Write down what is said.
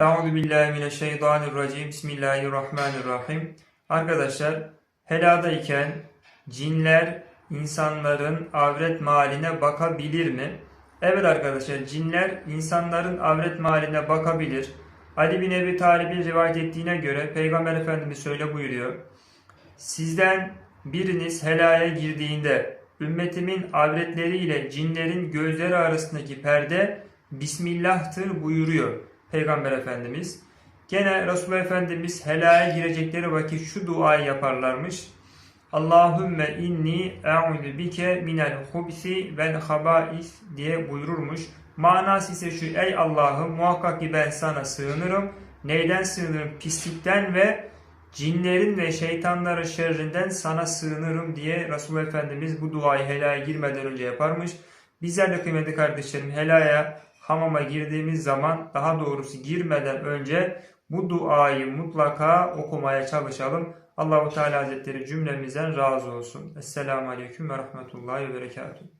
Euzu billahi mineşşeytanirracim. Bismillahirrahmanirrahim. Arkadaşlar, heladayken cinler insanların avret mahaline bakabilir mi? Evet arkadaşlar, cinler insanların avret mahaline bakabilir. Ali bin Ebi Talib'in rivayet ettiğine göre Peygamber Efendimiz şöyle buyuruyor. Sizden biriniz helaya girdiğinde ümmetimin avretleriyle cinlerin gözleri arasındaki perde Bismillah'tır buyuruyor Peygamber Efendimiz. Gene Resulullah Efendimiz helaya girecekleri vakit şu duayı yaparlarmış. Allahümme inni e'udu bike minel hubsi vel habais diye buyururmuş. Manası ise şu ey Allah'ım muhakkak ki ben sana sığınırım. Neyden sığınırım? Pislikten ve cinlerin ve şeytanların şerrinden sana sığınırım diye Resulullah Efendimiz bu duayı helaya girmeden önce yaparmış. Bizler de kıymetli kardeşlerim helaya hamama girdiğimiz zaman daha doğrusu girmeden önce bu duayı mutlaka okumaya çalışalım. Allahu Teala Hazretleri cümlemizden razı olsun. Esselamu Aleyküm ve Rahmetullahi ve Berekatuhu.